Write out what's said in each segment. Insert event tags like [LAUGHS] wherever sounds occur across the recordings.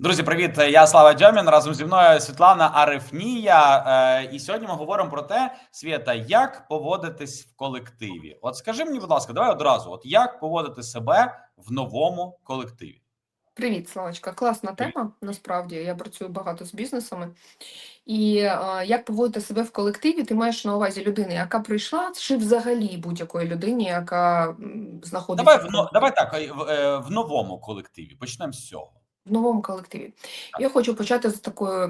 Друзі, привіт! Я Слава Дьомін. Разом зі мною Світлана Арифнія. Е, І сьогодні ми говоримо про те, Свята, як поводитись в колективі. От скажи мені, будь ласка, давай одразу: от як поводити себе в новому колективі? Привіт, Славочка. Класна Привіт. тема. Насправді я працюю багато з бізнесами. І е, як поводити себе в колективі, ти маєш на увазі людини, яка прийшла, чи взагалі будь-якої людині, яка м, знаходиться Давай в в но- давай так е, в, е, в новому колективі. Почнемо з цього. В новому колективі. Я хочу почати з такої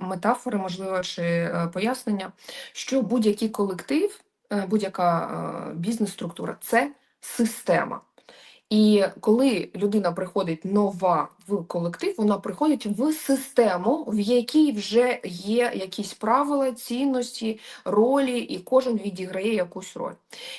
метафори, можливо, чи е, пояснення, що будь-який колектив, е, будь-яка е, бізнес-структура це система. І коли людина приходить нова в колектив, вона приходить в систему, в якій вже є якісь правила, цінності, ролі, і кожен відіграє якусь роль.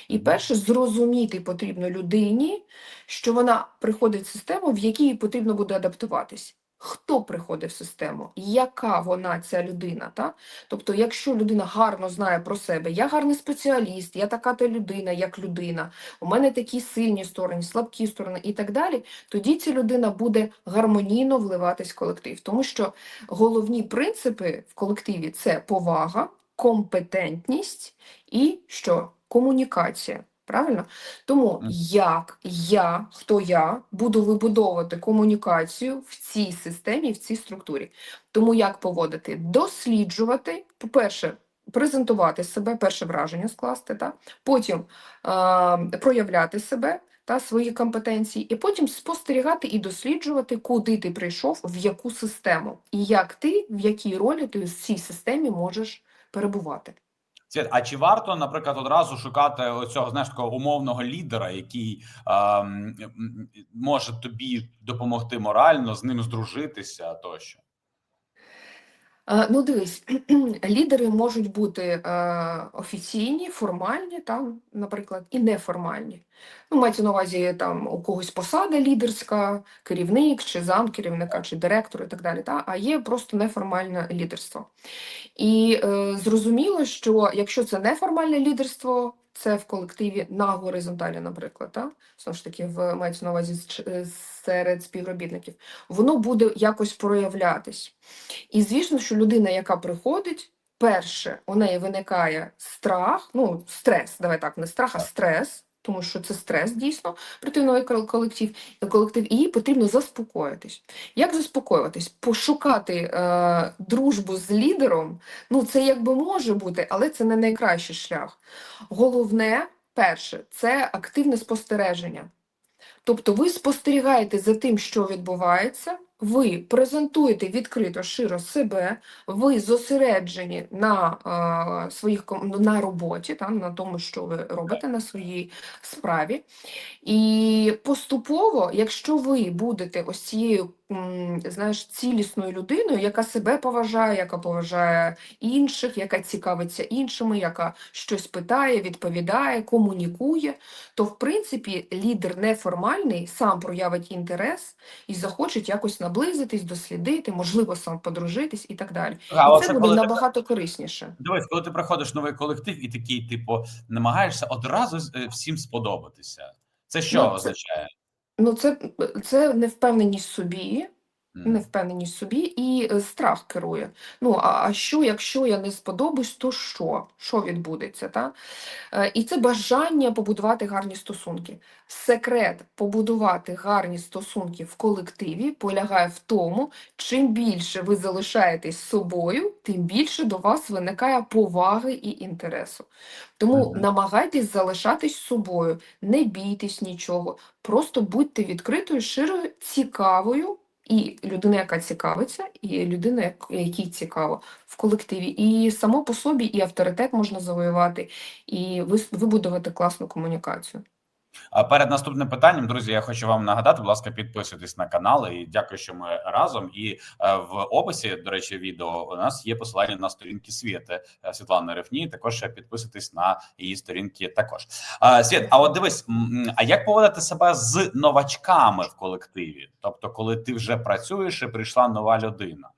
І перше, зрозуміти потрібно людині, що вона приходить в систему, в якій потрібно буде адаптуватись. Хто приходить в систему, яка вона ця людина? Та? Тобто, якщо людина гарно знає про себе, я гарний спеціаліст, я така та людина, як людина, у мене такі сильні сторони, слабкі сторони і так далі, тоді ця людина буде гармонійно вливатись в колектив. Тому що головні принципи в колективі це повага, компетентність і що? Комунікація. Правильно? Тому як я, хто я, буду вибудовувати комунікацію в цій системі, в цій структурі. Тому як поводити? Досліджувати, по-перше, презентувати себе, перше враження скласти, та? потім а, проявляти себе та свої компетенції, і потім спостерігати і досліджувати, куди ти прийшов, в яку систему, і як ти, в якій ролі ти в цій системі можеш перебувати. Світ, а чи варто, наприклад, одразу шукати оцього знаєш такого умовного лідера, який ем, може тобі допомогти морально, з ним здружитися тощо? Е, Ну, дивись, [CLEARS THROAT] лідери можуть бути е, офіційні, формальні, там, наприклад, і неформальні. Ну, мається на увазі там у когось посада лідерська, керівник, чи зам керівника, чи директор і так далі. Та? А є просто неформальне лідерство. І е, зрозуміло, що якщо це неформальне лідерство, це в колективі на горизонталі, наприклад, та? знову ж таки, в, мається на увазі з серед співробітників, воно буде якось проявлятись. І звісно, що людина, яка приходить, перше, у неї виникає страх, ну, стрес, давай так, не страх, а стрес, тому що це стрес дійсно кол- колектив, колектив, і їй потрібно заспокоїтись. Як заспокоюватись? Пошукати е, дружбу з лідером, ну це якби може бути, але це не найкращий шлях. Головне, перше, це активне спостереження. Тобто ви спостерігаєте за тим, що відбувається, ви презентуєте відкрито, широ себе, ви зосереджені на е, своїх на роботі, та, на тому, що ви робите на своїй справі. І поступово, якщо ви будете ось цією, знаєш, цілісною людиною, яка себе поважає, яка поважає інших, яка цікавиться іншими, яка щось питає, відповідає, комунікує, то в принципі лідер неформальний сам проявить інтерес і захоче якось наблизитись, дослідити, можливо, сам подружитись і так далі. А І це буде коли ти набагато корисніше. Дивись, коли ти приходиш в новий колектив і такий, типу, намагаєшся одразу е, всім сподобатися. Це що Ну, це, означає? ну, це, це невпевненість в собі. Невпевненість в собі і е, страх керує. Ну, а, а що, якщо я не сподобаюсь, то що? Що відбудеться? Та? Е, І це бажання побудувати гарні стосунки. Секрет побудувати гарні стосунки в колективі полягає в тому, чим більше ви залишаєтесь собою, тим більше до вас виникає поваги і інтересу. Тому Мгм. намагайтесь залишатись собою, не бійтесь нічого, просто будьте відкритою, широю, цікавою. І людина, яка цікавиться, і людина, як- якій цікаво в колективі. І само по собі і авторитет можна завоювати, і вибудувати класну комунікацію. Перед наступним питанням, друзі, я хочу вам нагадати, будь ласка, підписуйтесь на канал і дякую, що ми разом. І е, в описі, до речі, відео у нас є посилання на сторінки Світи е, Світлани Рефні. Також підписуйтесь на її сторінки. Також Світ, а от дивись, а як поводити себе з новачками в колективі? Тобто, коли ти вже працюєш і прийшла нова людина?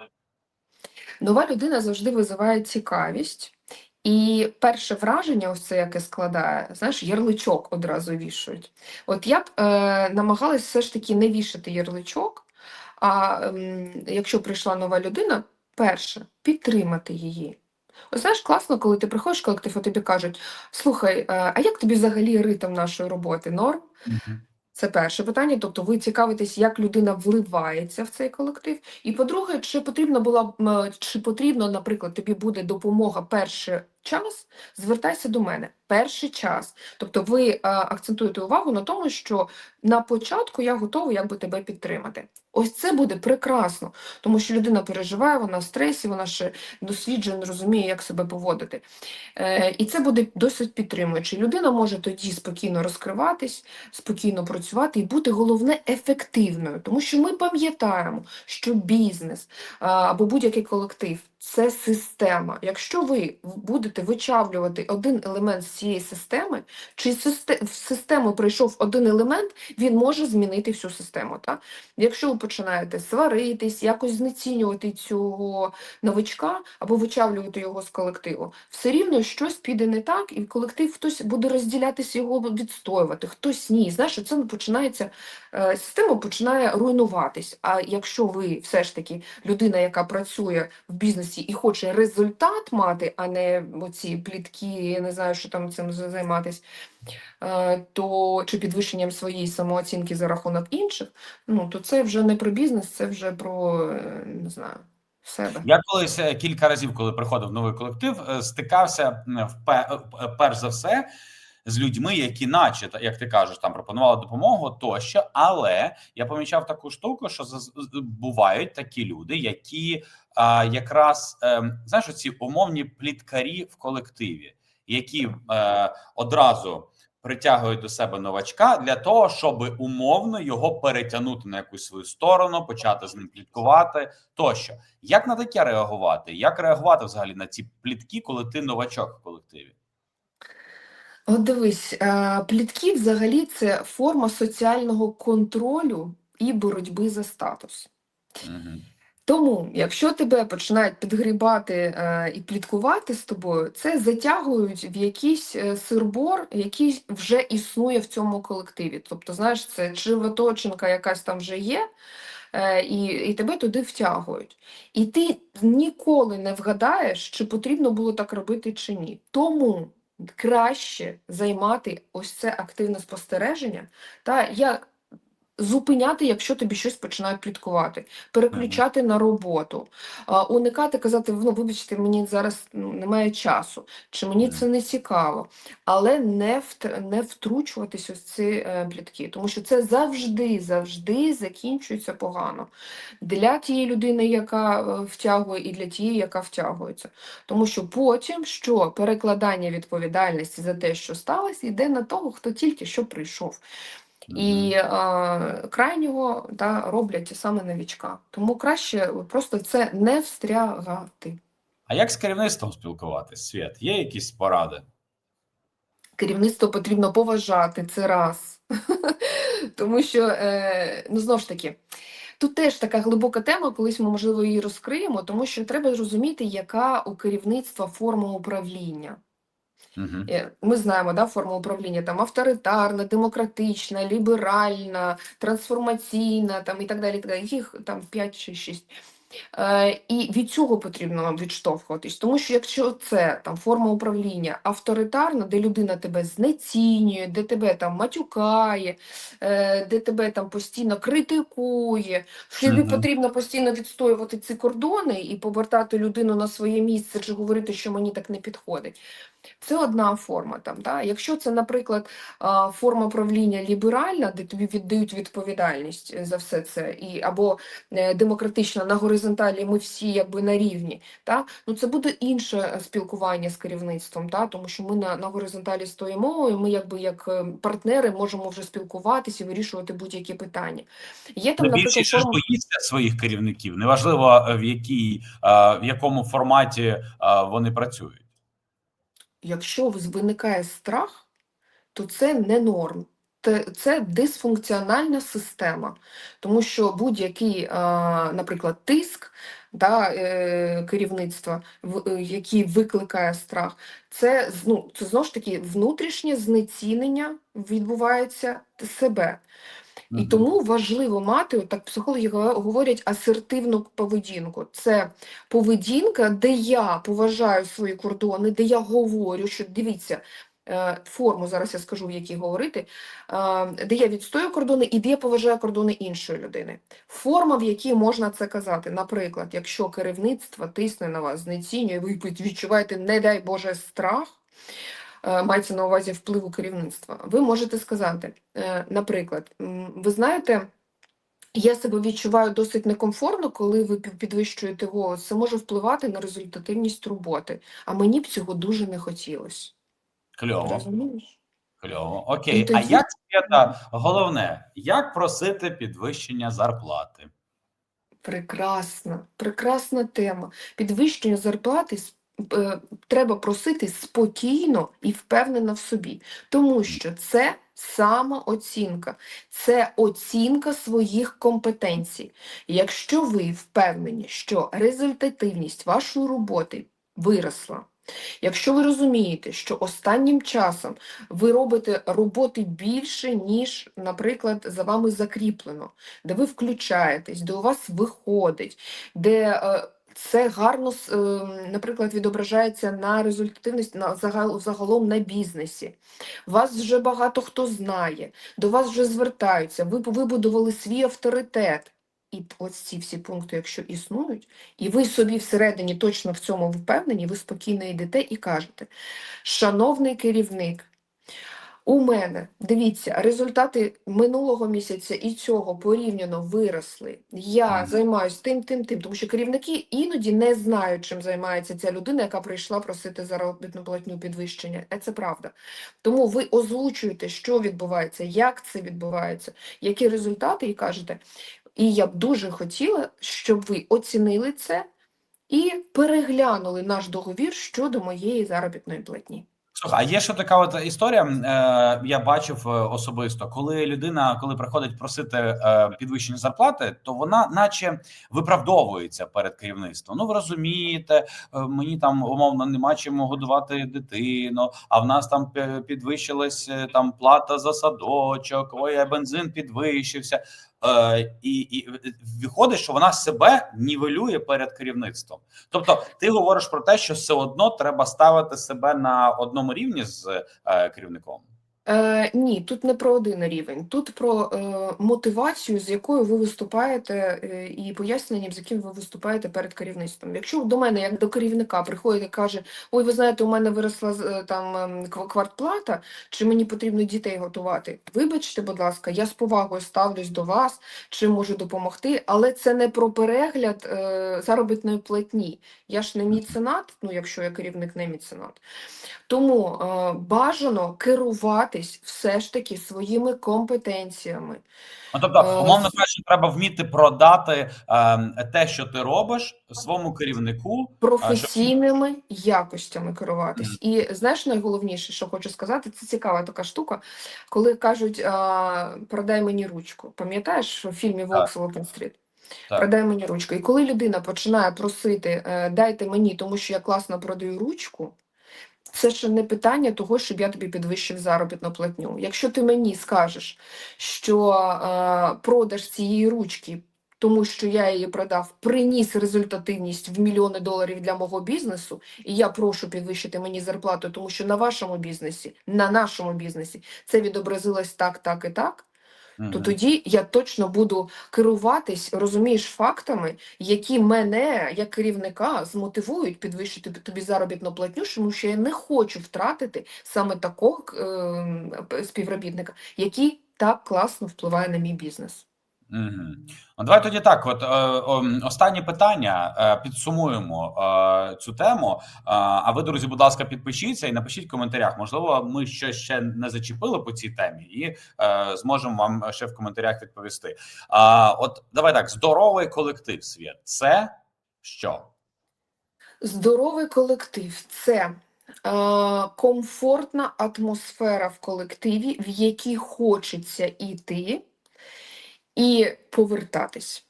Нова людина завжди визиває цікавість. І перше враження, ось це яке складає, знаєш, ярличок одразу вішають. От я б е, намагалась все ж таки не вішати ярличок, А ем, якщо прийшла нова людина, перше підтримати її. Ось знаєш, класно, коли ти приходиш в колектив, а тобі кажуть: слухай, е, а як тобі взагалі ритм нашої роботи? Норм? Це перше питання. Тобто ви цікавитесь, як людина вливається в цей колектив. І по-друге, чи потрібно була чи потрібно, наприклад, тобі буде допомога перший час, звертайся до мене. Перший час. Тобто ви е, акцентуєте увагу на тому, що на початку я готова якби тебе підтримати. Ось це буде прекрасно, тому що людина переживає, вона в стресі, вона ще досліджує, не розуміє, як себе поводити. Е, і це буде досить підтримуюче. Людина може тоді спокійно розкриватись, спокійно працювати і бути головне ефективною, тому що ми пам'ятаємо, що бізнес або будь-який колектив це система. Якщо ви будете вичавлювати один елемент з цієї системи, чи в систему прийшов один елемент, він може змінити всю систему. Так? Якщо починаєте сваритись, якось знецінювати цього новичка або вичавлювати його з колективу, все рівно щось піде не так, і колектив хтось буде розділятися, його відстоювати, хтось ні. Знаєш, це починається, е, система починає руйнуватись. А якщо ви все ж таки людина, яка працює в бізнесі і хоче результат мати, а не оці плітки, я не знаю, що там цим за- займатись, е, то чи підвищенням своєї самооцінки за рахунок інших, ну то це вже не про бізнес, це вже про е, не знаю себе. Я колись е, кілька разів, коли приходив в новий колектив, е, стикався е, перш за все з людьми, які, наче, як ти кажеш, там пропонували допомогу тощо. Але я помічав таку штуку, що бувають такі люди, які а, якраз ем, знаєш, ці умовні пліткарі в колективі, які е, одразу. Притягують до себе новачка для того, щоб умовно його перетягнути на якусь свою сторону, почати з ним пліткувати тощо. Як на таке реагувати? Як реагувати взагалі на ці плітки, коли ти новачок в колективі? От дивись, е, плітки взагалі це форма соціального контролю і боротьби за статус. Угу. Тому, якщо тебе починають підгрібати е, і пліткувати з тобою, це затягують в якийсь е, сирбор, який вже існує в цьому колективі. Тобто, знаєш, це животочинка якась там вже є, е, і, і тебе туди втягують. І ти ніколи не вгадаєш, чи потрібно було так робити чи ні. Тому краще займати ось це активне спостереження та як зупиняти, якщо тобі щось починають пліткувати, переключати на роботу, уникати казати, ну вибачте, мені зараз ну, немає часу, чи мені Мгм. це не цікаво, але не не втручуватись ось ці е, плітки, тому що це завжди, завжди закінчується погано для тієї людини, яка е, втягує, і для тієї, яка втягується. Тому що потім що перекладання відповідальності за те, що сталося, йде на того, хто тільки що прийшов. І е, крайнього да, роблять саме новічка. Тому краще просто це не встрягати. А як з керівництвом спілкуватись? Світ, є якісь поради? Керівництво потрібно поважати, це раз. [LAUGHS] Тому що, е, ну знову ж таки, тут теж така глибока тема, колись ми, можливо, її розкриємо, тому що треба зрозуміти, яка у керівництва форма управління. Угу. Е, Ми знаємо, да, форму управління там авторитарна, демократична, ліберальна, трансформаційна там, і так далі. так далі. Їх там 5 чи 6. Е, і від цього потрібно відштовхуватись, тому що якщо це там форма управління авторитарна, де людина тебе знецінює, де тебе там матюкає, е, де тебе там постійно критикує, що тобі потрібно постійно відстоювати ці кордони і повертати людину на своє місце чи говорити, що мені так не підходить. Це одна форма там. Да? Якщо це, наприклад, форма правління ліберальна, де тобі віддають відповідальність е, за все це, і або демократична на горизонталі, ми всі якби на рівні. Та? Ну це буде інше е, спілкування з керівництвом, та? тому що ми на, на горизонталі стоїмо, і ми якби як е, партнери можемо вже спілкуватися і вирішувати будь-які питання. Є там, наприклад, ж боїться своїх керівників, неважливо е, в якій, в якому форматі вони працюють. Якщо виникає страх, то це не норм. Це дисфункціональна система, тому що будь-який, наприклад, тиск да, е, керівництва, е, який викликає страх, це, ну, це знову ж таки внутрішнє знецінення відбувається себе. І тому важливо мати, так психологи говорять, асертивну поведінку. Це поведінка, де я поважаю свої кордони, де я говорю, що дивіться, форму зараз я скажу, в якій говорити, е, де я відстоюю кордони і де я поважаю кордони іншої людини. Форма, в якій можна це казати. Наприклад, якщо керівництво тисне на вас, знецінює, ви відчуваєте, не дай Боже, страх е, мається на увазі впливу керівництва, ви можете сказати, е, наприклад, ви знаєте, я себе відчуваю досить некомфортно, коли ви підвищуєте голос. Це може впливати на результативність роботи, а мені б цього дуже не хотілося. Кльово. Розумієш? Кльово. Окей. І А як Свята, головне, як просити підвищення зарплати? Прекрасна, прекрасна тема. Підвищення зарплати е, треба просити спокійно і впевнено в собі, тому що це самооцінка, це оцінка своїх компетенцій. Якщо ви впевнені, що результативність вашої роботи виросла, якщо ви розумієте, що останнім часом ви робите роботи більше, ніж, наприклад, за вами закріплено, де ви включаєтесь, де у вас виходить, де е, це гарно, е, наприклад, відображається на результативності на загал, загалом на бізнесі. Вас вже багато хто знає, до вас вже звертаються, ви вибудували свій авторитет. І ось ці всі пункти, якщо існують, і ви собі всередині точно в цьому впевнені, ви спокійно йдете і кажете: Шановний керівник, у мене, дивіться, результати минулого місяця і цього порівняно виросли. Я Мгм. займаюся тим, тим, тим, тому що керівники іноді не знають, чим займається ця людина, яка прийшла просити заробітну платню підвищення. Е, Це правда. Тому ви озвучуєте, що відбувається, як це відбувається, які результати, і кажете. І я б дуже хотіла, щоб ви оцінили це і переглянули наш договір щодо моєї заробітної платні. Слухай, а є ще така от історія. Е, я бачив е, особисто, коли людина, коли приходить просити е, підвищення зарплати, то вона, наче, виправдовується перед керівництвом. Ну, ви розумієте, е, мені там умовно нема чим годувати дитину, а в нас там пе- підвищилась е, там плата за садочок, ой, а бензин підвищився. Е, і, і виходить, що вона себе нівелює перед керівництвом. Тобто, ти говориш про те, що все одно треба ставити себе на одному рівні з е, керівником. Е, ні, тут не про один рівень, тут про е, мотивацію, з якою ви виступаєте, е, і поясненням, з яким ви виступаєте перед керівництвом. Якщо до мене, як до керівника, приходить і каже: Ой, ви знаєте, у мене виросла е, там ем, квартплата, чи мені потрібно дітей готувати? Вибачте, будь ласка, я з повагою ставлюсь до вас, чи можу допомогти, але це не про перегляд е, заробітної платні. Я ж не міценат, ну якщо я керівник не міценат. Тому е, бажано керуватись все ж таки своїми компетенціями. Ну, тобто, Е, умовно кажучи, треба вміти продати е, те, що ти робиш своєму керівнику. професійними якостями керуватись. І знаєш, найголовніше, що хочу сказати, це цікава така штука, коли кажуть, а, продай мені ручку. Пам'ятаєш в фільмі Волкс Уолл-Стріт? Так. Продай мені ручку. І коли людина починає просити, е, дайте мені, тому що я класно продаю ручку. Це ще не питання того, щоб я тобі підвищив заробітну платню. Якщо ти мені скажеш, що е, продаж цієї ручки, тому що я її продав, приніс результативність в мільйони доларів для мого бізнесу, і я прошу підвищити мені зарплату, тому що на вашому бізнесі, на нашому бізнесі це відобразилось так, так і так то тоді я точно буду керуватись, розумієш, фактами, які мене, як керівника, змотивують підвищити тобі заробітну платню, тому що я не хочу втратити саме такого е, співробітника, який так класно впливає на мій бізнес. Ну, давай тоді так. От е, останнє питання. Е, підсумуємо е, цю тему. Е, а ви, друзі, будь ласка, підпишіться і напишіть в коментарях. Можливо, ми щось ще не зачепили по цій темі, і е, зможемо вам ще в коментарях відповісти. А от давай так: здоровий колектив світ. Це що? Здоровий колектив це е, комфортна атмосфера в колективі, в якій хочеться йти і повертатись.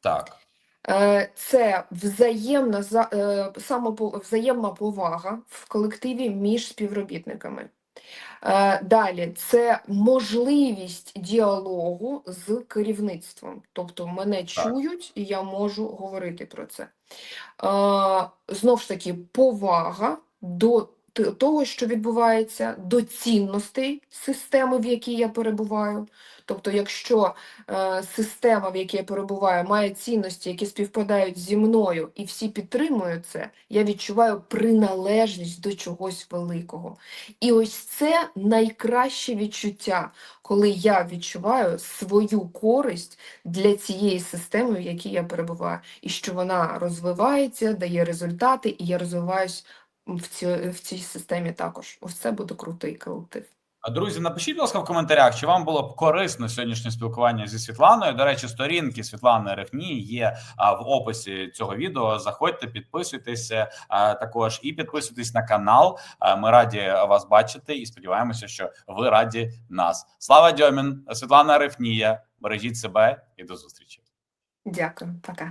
Так. Е, Це взаємна за- е, взаємна повага в колективі між співробітниками. Е, Далі це можливість діалогу з керівництвом. Тобто мене чують, і я можу говорити про це. Е, Знов ж таки, повага до того, що відбувається, до цінностей системи, в якій я перебуваю. Тобто, якщо е, система, в якій я перебуваю, має цінності, які співпадають зі мною, і всі підтримують це, я відчуваю приналежність до чогось великого. І ось це найкраще відчуття, коли я відчуваю свою користь для цієї системи, в якій я перебуваю, і що вона розвивається, дає результати, і я розвиваюсь в цій, в цій системі також. Ось це буде крутий колектив. А, Друзі, напишіть, будь ласка, в коментарях, чи вам було б корисно сьогоднішнє спілкування зі Світланою. До речі, сторінки Світлани Рефні є в описі цього відео. Заходьте, підписуйтеся також і підписуйтесь на канал. Ми раді вас бачити і сподіваємося, що ви раді нас. Слава Дьомін, Світлана Рефнія. Бережіть себе і до зустрічі. Дякую, пока.